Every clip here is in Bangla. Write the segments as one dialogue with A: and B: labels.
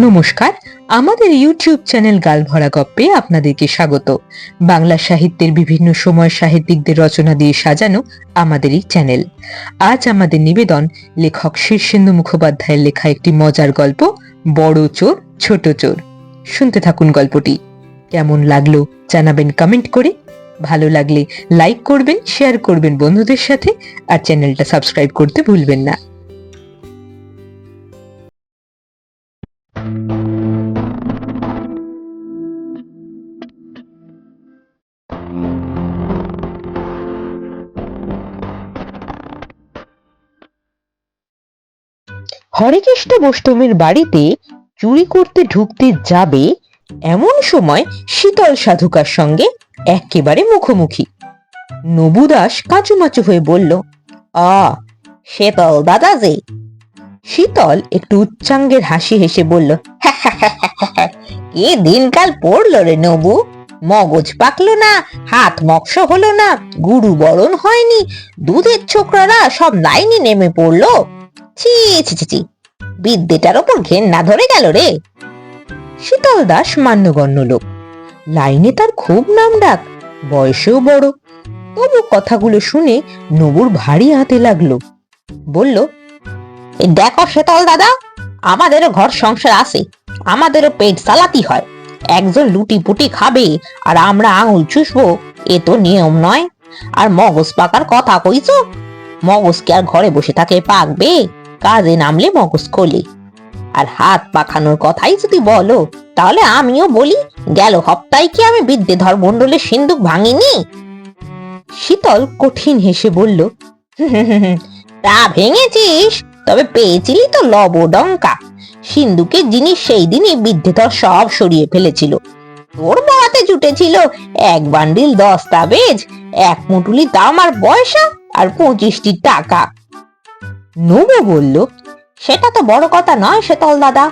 A: নমস্কার, আমাদের ইউটিউব চ্যানেল গালভরা গপ্পে আপনাদেরকে স্বাগত। বাংলা সাহিত্যের বিভিন্ন সময় সাহিত্যিকদের রচনা দিয়ে সাজানো আমাদের এই চ্যানেল। আজ আমাদের নিবেদন, লেখক শীর্ষেন্দু মুখোপাধ্যায়ের লেখা একটি মজার গল্প, বড় চোর, ছোট চোর। শুনতে থাকুন গল্পটি। কেমন লাগল জানাবেন কমেন্ট করে। ভালো লাগলে লাইক করবেন শেয়ার করবেন বন্ধুদের সাথে। আর চ্যানেলটা সাবস্ক্রাইব করতে ভুলবেন না। হরেকৃষ্ণ বৈষ্ণবের বাড়িতে চুরি করতে ঢুকতে যাবে, এমন সময় শীতল সাধুকার সঙ্গে একেবারে মুখোমুখি। নবুদাস কাঁচুমাচু হয়ে বলল, আ, শীতল দাদা যে শীতল একটু উচ্চাঙ্গের হাসি হেসে বলল কি দিনকাল পড়ল রে নবু? মগজ পাকলো না, হাত মক্স হলো না, গুরু বরণ হয়নি, দুধের ছোকরারা সব লাইনে নেমে পড়ল। ছি ছি ছি ছি। বিদ্যেটার ওপর ঘেন্না ধরে গেল রে। শীতল দাস মান্যগণ্য লোক। লাইনে তার খুব নাম ডাক, বয়সেও বড়। তবু কথাগুলো শুনে নবুর ভারী হাতে লাগল। বলল দেখো শীতল দাদা, আমাদেরও ঘর সংসার আছে। আমাদেরও পেট চালাতি হয়। একজন লুটি পুটি খাবে আর আমরা আঙুল চুষবো, এ তো নিয়ম নয়। আর মগজ পাকার কথা কইছো? মগজ কি আর ঘরে বসে থাকে পাকবে? কাজে নামলে মগজ খোলে। আর হাত পাখানোর কথাই যদি বলো, তাহলে আমিও বলি, গেল হপ্তায় কি আমি বিদ্যেধর মণ্ডলের সিন্ধুক ভাঙিনি? শীতল কঠিন হেসে বলল, তা ভেঙেছিস? তবে পেয়েছিলি তো লবডঙ্কা। সিন্ধুকের জিনিস সেই দিনই বিদ্যেধর সব সরিয়ে ফেলেছিল। তোর বাড়াতে জুটেছিল এক বান্ডিল দস্তাবেজ, এক মুটুলি তামার পয়সা, আর পঁচিশটি টাকা। নবু বলল, সেটা তো বড় কথা নয় সেতল দাদা।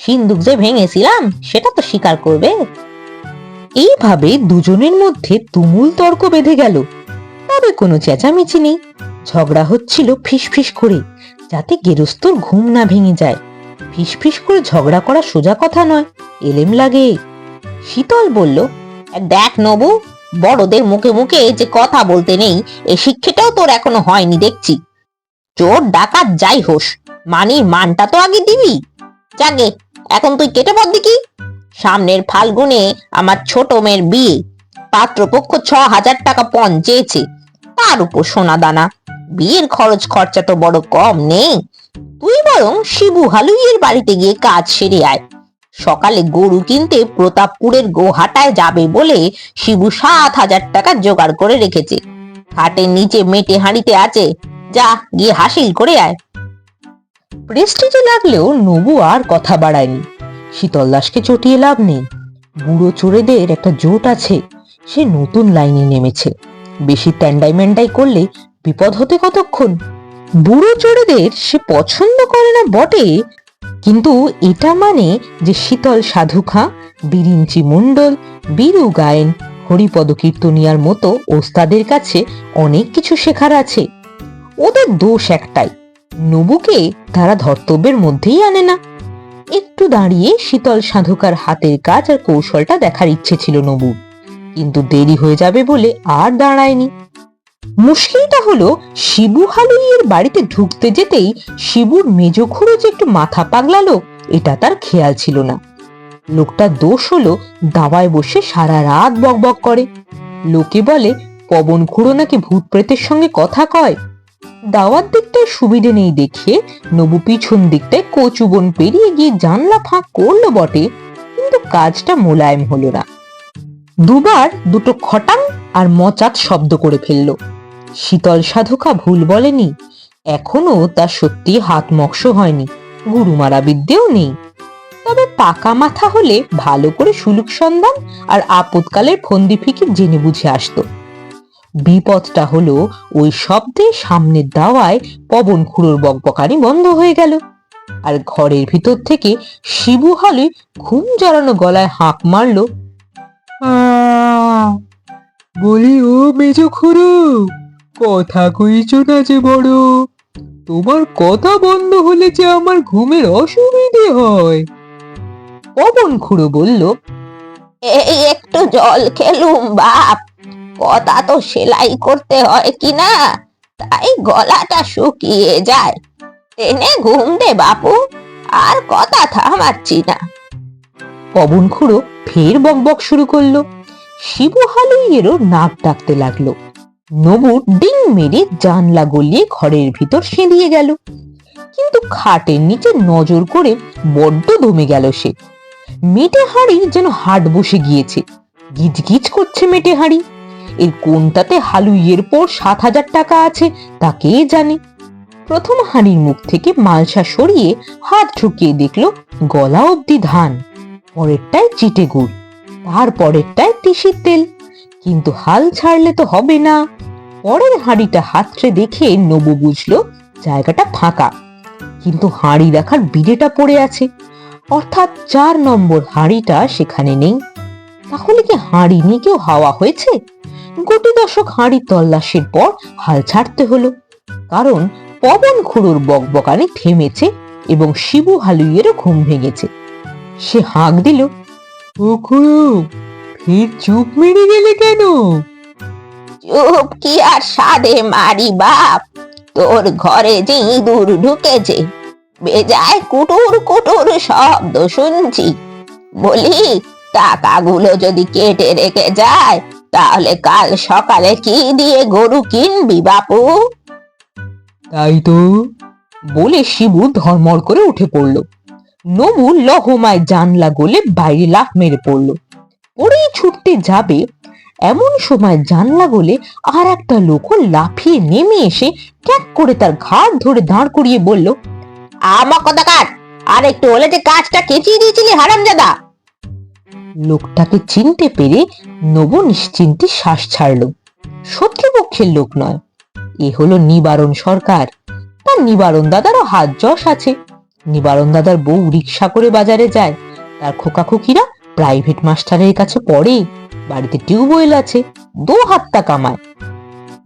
A: সিন্দুক যে ভেঙেছিলাম, সেটা তো স্বীকার করবে। এইভাবে দুজনের মধ্যে তুমুল তর্ক বেঁধে গেল। তবে কোনো চেঁচামেচি নেই। ঝগড়া হচ্ছিল ফিসফিস করে, যাতে গেরস্তর ঘুম না ভেঙে যায়। ফিসফিস করে ঝগড়া করা সোজা কথা নয়, এলেম লাগে। শীতল বলল, দেখ নবু, বড়দের মুখে মুখে যে কথা বলতে নেই, এ শিক্ষাটাও তোর এখনও হয়নি, দেখছি। চোর, ডাকাত, যাই হোস। মানির মানটা তো আগে দিবি। যাগে এখন তুই কেটে পড় দেখি। সামনের ফাল্গুনে আমার ছোট মেয়ের বিয়ে। পাত্রপক্ষ ছ হাজার টাকা পণ চেয়েছে। তার উপর সোনা দানা। বিয়ের খরচ খরচা তো বড় কম নেই। তুই বরং শিবু হালুইয়ের বাড়িতে গিয়ে কাজ সেরে আয়। সকালে গরু কিনতে প্রতাপপুরের গোহাটায় যাবে বলে শিবু সাত হাজার টাকা জোগাড় করে রেখেছে। হাটের নিচে মেটে হাঁড়িতে আছে। যা, গিয়ে হাসিল করে আয়। প্রেস্টিজে লাগলেও নবু আর কথা বাড়ায়নি। শীতল দাসকে চটিয়ে লাভ নেই। বুড়ো চোরেদের একটা জোট আছে, সে নতুন লাইনে নেমেছে। বেশি ট্যান্ডাই ম্যান্ডাই করলে বিপদ হতে কতক্ষণ? বুড়ো চোরেদের সে পছন্দ করে না বটে। কিন্তু এটা মানে যে শীতল সাধুখা, বিরিঞ্চি মণ্ডল, বীরু গায়েন, হরিপদ কীর্তনিয়ার মতো ওস্তাদের কাছে অনেক কিছু শেখার আছে। ওদের দোষ একটাই। নবুকে তারা ধর্তব্যের মধ্যেই আনে না। একটু দাঁড়িয়ে শীতল সাধুকার হাতের কাজ আর কৌশলটা দেখার ইচ্ছে ছিল নবু কিন্তু দেরি হয়ে যাবে বলে আর দাঁড়ায়নি। মুশকিলটা হলো, শিবু হালুইয়ের বাড়িতে ঢুকতে যেতেই শিবুর মেজ খুঁড়ো যে একটু মাথা পাগলালো এটা তার খেয়াল ছিল না। লোকটার দোষ হলো, দাওয়ায় বসে সারা রাত বকবক করে। লোকে বলে, পবন খুঁড়ো নাকি ভূত প্রেতের সঙ্গে কথা কয়? দাওয়ার দিকটায় সুবিধে নেই দেখিয়ে নবু পিছন দিকটায় কচুবন পেরিয়ে গিয়ে জানলা ফাঁক করল বটে, কিন্তু কাজটা মোলায়েম হলো না। দুবার দুটো খটাং আর মচাত শব্দ করে ফেলল। শীতল সাধুকা ভুল বলেনি, এখনও তার সত্যি হাত মক্স হয়নি, গুরুমারা বিদ্যেও নেই। তবে পাকা মাথা হলে ভালো করে সুলুক সন্ধান আর আপদকালের ফন্দি ফিকির জেনে বুঝে আসতো। বিপদটা হলো ওই শব্দে সামনের দাওয়ায় পবন খুঁড়োর বকবকানি বন্ধ হয়ে গেল। আর ঘরের ভিতর থেকে শিবু হলে ঘুম জড়ানো গলায় হাঁক মারল
B: বলি ও মেজ খুড়ো, কথা কইছো না যে বড়, তোমার কথা বন্ধ হলে যে আমার ঘুমের অসুবিধে হয়?
A: পবন খুড়ো বলল
C: এই একটু জল খেলুম, বাপ। কথা তো সেলাই করতে হয় কি না তাই গলাটা শুকিয়ে যায়। টেনে ঘুম দে বাপু, আর কথা থামাচ্ছি না।
A: পবন খুড়ো ফের বকবক শুরু করল। শিবু হালুইয়েরও নাক ডাকতে লাগল। নবু ডিং মেরে জানলা গলিয়ে ঘরের ভিতর সেঁধিয়ে গেল। কিন্তু খাটের নিচে নজর করে বড্ড দমে গেল সে। মেটে হাঁড়ি যেন হাট বসে গিয়েছে। গিজগিজ করছে মেটে হাঁড়ি। এর কোনটাতে হালুইয়ের পর সাত হাজার টাকা আছে তা কে জানে? প্রথম হাঁড়ির মুখ থেকে মালসা সরিয়ে হাত ঢুকিয়ে দেখল গলা অবধি ধান, পরেরটায় চিটে গুড়, তার পরেরটায় তিসির তেল। কিন্তু হাল ছাড়লে তো হবে না। পরের হাঁড়িটা হাতড়ে দেখে নবু বুঝলো জায়গাটা ফাঁকা। কিন্তু হাঁড়ি রাখার বিড়েটা পড়ে আছে। অর্থাৎ চার নম্বর হাঁড়িটা সেখানে নেই। তাহলে কি হাঁড়ি নিয়ে কেউ হাওয়া হয়েছে? গোটি দশক হাঁড়ি তল্লাশির পর হাল ছাড়তে হলো। কারণ পবন খুড়োর বকবকানি থেমেছে এবং শিবু হালুইয়েরও ঘুম ভেঙেছে। সে হাঁক দিল,
B: ও খুড়ো ফের চুপ মেরে গেলে কেন?
C: চুপ কি আর সাদে মারি বাপ? তোর ঘরে যে ইঁদুর ঢুকেছে, বেজায় কুটুর কুটুর শব্দ শুনছি। বলি, টাকাগুলো যদি কেটে রেখে যায় তাহলে কাল সকালে কি দিয়ে গরু কিনবি, বাপু?
B: তাই তো।
A: বলে শিবু ধর্মর করে উঠে পড়ল। নবু লহমায় জানলা গলে বাইরে লাফ মেরে পড়ল। পরেই ছুটতে যাবে, এমন সময় জানলা গলে আর একটা লোক লাফিয়ে নেমে এসে ক্যাক করে তার ঘাড় ধরে দাঁড় করিয়ে বলল
C: আমার কথা কাট আর একটু হলে যে কাজটা কেচিয়ে দিয়েছিলি হারামজাদা
A: লোকটাকে চিনতে পেরে নবু নিশ্চিন্তে শ্বাস ছাড়ল। শত্রুপক্ষের লোক নয়। এ হলো নিবারণ সরকার। তার নিবারণ দাদারও হাত যশ আছে। নিবারণ দাদার বউ রিক্সা করে বাজারে যায়। তার খোকাখুকিরা প্রাইভেট মাস্টারের কাছে পড়ে। বাড়িতে টিউবওয়েল আছে। দু হাতটা কামায়।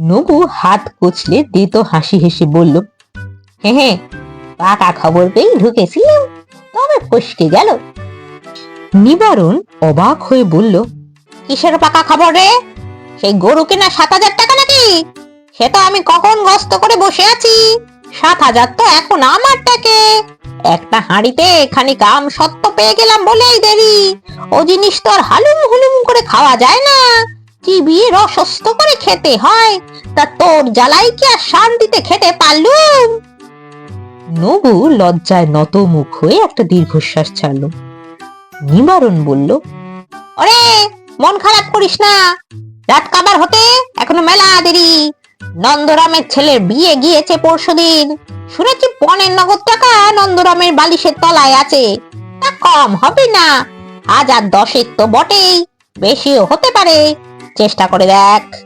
A: নবু হাত কচলে দে তো হাসি হেসে বলল
C: হ্যাঁ হ্যাঁ পাকা খবর পেয়ে ঢুকেছিলাম। তবে ফসকে গেল।
A: নিবারণ অবাক হয়ে বলল
C: কিসের পাকা খবর রে? সেই গরু কেনা সাত হাজার টাকা নাকি? সে তো আমি কখন গস্ত করে বসে আছি। সাত হাজার তো এখন আমার টাকে। একটা হাঁড়িতে খানিক আম সত্য পেয়ে গেলাম বলেই দেরি। ও জিনিস তো আর হালুম হুলুম করে খাওয়া যায় না। চিবিয়ে রসস্ত করে খেতে হয়। তা তোর জ্বালাই কি আর শান্তিতে খেতে পারলুম?
A: নবু লজ্জায় নত মুখ হয়ে একটা দীর্ঘশ্বাস ছাড়ল। নিবারণ বলল
C: ওরে মন খারাপ করিস না। রাত কাবার হতে এখনও মেলা দেরি। নন্দরামের ছেলের বিয়ে গিয়েছে পরশুদিন। শুনেছি পনেরো নগদ টাকা নন্দরামের বালিশের তলায় আছে। তা কম হবে না। আজ আর দশের তো বটেই বেশিও হতে পারে। চেষ্টা করে দেখ।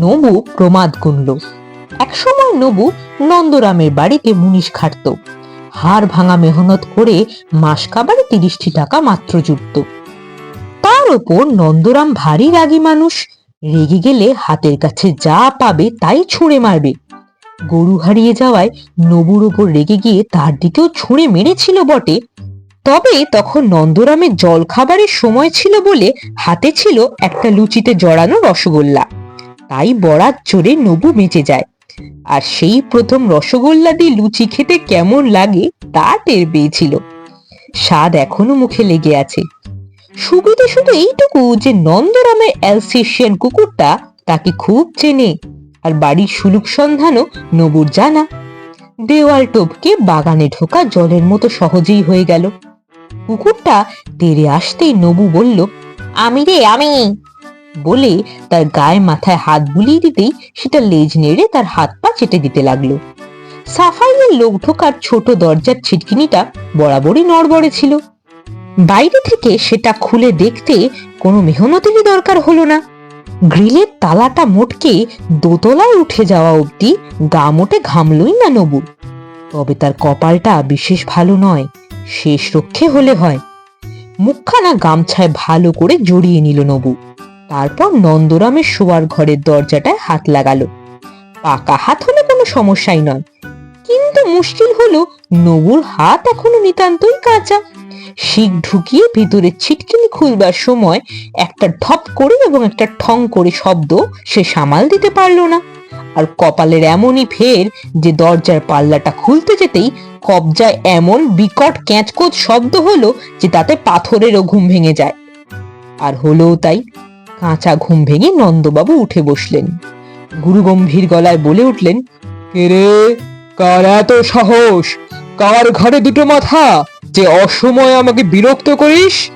A: নবু প্রমাদ গুনল একসময় নবু নন্দরামের বাড়িতে মুনিশ খাটত। হাড় ভাঙা মেহনত করে মাস কাবারে তিরিশটি টাকা মাত্র জুটত তার ওপর নন্দরাম ভারী রাগী মানুষ, রেগে গেলে হাতের কাছে যা পাবে তাই ছুঁড়ে মারবে। গরু হারিয়ে যাওয়ায় নবুর ওপর রেগে গিয়ে তার দিকেও ছুঁড়ে মেরেছিল বটে। তবে তখন নন্দরামের জল খাবারের সময় ছিল বলে হাতে ছিল একটা লুচিতে জড়ানো রসগোল্লা। তাই বরাত চড়ে নবু বেঁচে যায়। আর সেই প্রথম রসগোল্লা দিয়ে লুচি খেতে কেমন লাগে তা টের পেয়েছিল। স্বাদ এখনও মুখে লেগে আছে। সুবিধে শুধু এইটুকু যে নন্দরামের অ্যালসেশিয়ান কুকুরটা তাকে খুব চেনে আর বাড়ির সুলুক সন্ধানও নবুর জানা। দেওয়াল টপকে বাগানে ঢোকা জলের মতো সহজেই হয়ে গেল। কুকুরটা তেরে আসতেই নবু বলল,
C: আমি রে, আমি।
A: বলে তার গায়ে মাথায় হাত বুলিয়ে দিতেই সেটা লেজ নেড়ে তার হাত পা চেটে দিতে লাগল। সাফাইয়ের লোক ঢোকার ছোট দরজার ছিটকিনিটা বরাবরই নড়বড়ে ছিল। বাইরে থেকে সেটা খুলে দেখতে কোনো মেহনতেরই দরকার হলো না। গ্রিলের তালাটা মোটকে দোতলায় উঠে যাওয়া অবধি গা মোটে ঘামলই না নবু। তবে তার কপালটা বিশেষ ভালো নয়, শেষ রক্ষে হলে হয়। মুখখানা গামছায় ভালো করে জড়িয়ে নিল নবু। তারপর নন্দরামের শোয়ার ঘরের দরজাটায় হাত লাগালো। পাকা হাত হলে কোনো সমস্যাই নয়। কিন্তু মুশকিল হলো নবুর হাত এখনও নিতান্তই কাঁচা। শিক ঢুকিয়ে ভিতরে ছিটকিনি খুলবার সময় একটা ঢপ করে এবং একটা ঠং করে শব্দ সে সামাল দিতে পারল না। আর কপালের এমনই ফের যে দরজার পাল্লাটা খুলতে যেতেই কবজায় এমন বিকট ক্যাঁচকোচ শব্দ হলো যে তাতে পাথরেরও ঘুম ভেঙে যায়। আর হলোও তাই। কাঁচা ঘুম ভেঙে নন্দবাবু উঠে বসলেন। গুরু গম্ভীর গলায় বলে উঠলেন
B: কে রে কার এত সাহস? কার ঘরে দুটো মাথা? যে অসময়ে আমাকে বিরক্ত করিস?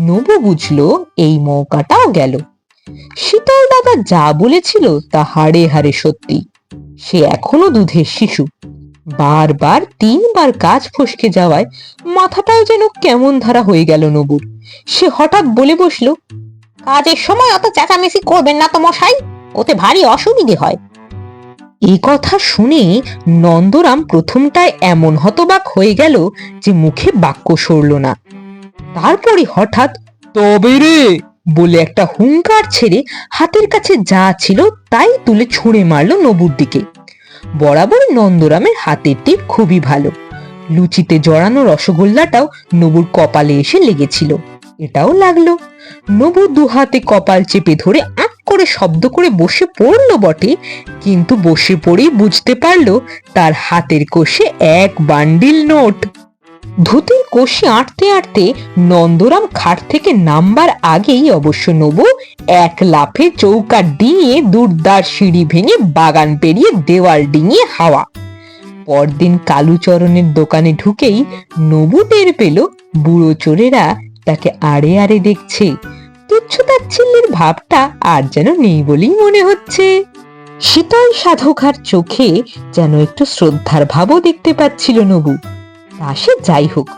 A: নবু বুঝলো, এই মৌকাটাও গেল। শীতল দাদা যা বলেছিল তা হাড়ে হাড়ে সত্যি। সে এখনও দুধের শিশু। বারবার তিনবার কাজ ফসকে যাওয়ায় মাথাটাও যেন কেমন ধারা হয়ে গেল নবুর। সে হঠাৎ বলে বসল
C: কাজের সময় অত চেঁচামেচি করবেন না তো মশাই, ওতে ভারী অসুবিধে হয়।
A: এই কথা শুনে নন্দরাম প্রথমটায় এমন হতবাক হয়ে গেল যে মুখে বাক্য সরল না। তারপরে হঠাৎ,
B: তবে রে!
A: বলে একটা হুঙ্কার ছেড়ে হাতের কাছে যা ছিল তাই তুলে ছুঁড়ে মারলো নবুর দিকে। বরাবর নন্দরামের হাতের তীর খুবই ভালো। লুচিতে জড়ানো রসগোল্লাটাও নবুর কপালে এসে লেগেছিল। এটাও লাগল। নবু দু হাতে কপাল চেপে ধরে এক করে শব্দ করে বসে পড়ল বটে, কিন্তু বসে পড়েই বুঝতে পারল তার হাতের কোষে এক বান্ডিল নোট। ধুতির কোষে আঁটতে আঁটতে নন্দরাম খাট থেকে নামবার আগেই অবশ্য নবু এক লাফে চৌকা ডিঙিয়ে দুর্দার সিঁড়ি ভেঙে বাগান পেরিয়ে দেওয়াল ডিঙিয়ে হাওয়া। পরদিন কালুচরণের দোকানে ঢুকেই নবু টের পেল বুড়ো চোরেরা তাকে আড়ে আড়ে দেখছে। তুচ্ছ তাচ্ছিল্যের ভাবটা আর যেন নেই বলেই মনে হচ্ছে। শীতল সাধকার চোখে যেন একটু শ্রদ্ধার ভাবও দেখতে পাচ্ছিল নবু। তা সে যাই হোক,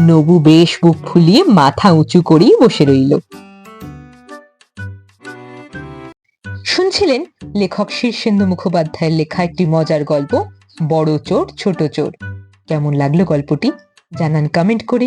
A: নবু বেশ বুক ফুলিয়ে মাথা উঁচু করেই বসে রইল। শুনছিলেন লেখক শীর্ষেন্দু মুখোপাধ্যায়ের লেখা একটি মজার গল্প, বড় চোর, ছোট চোর। কেমন লাগল গল্পটি? জানান কমেন্ট করে।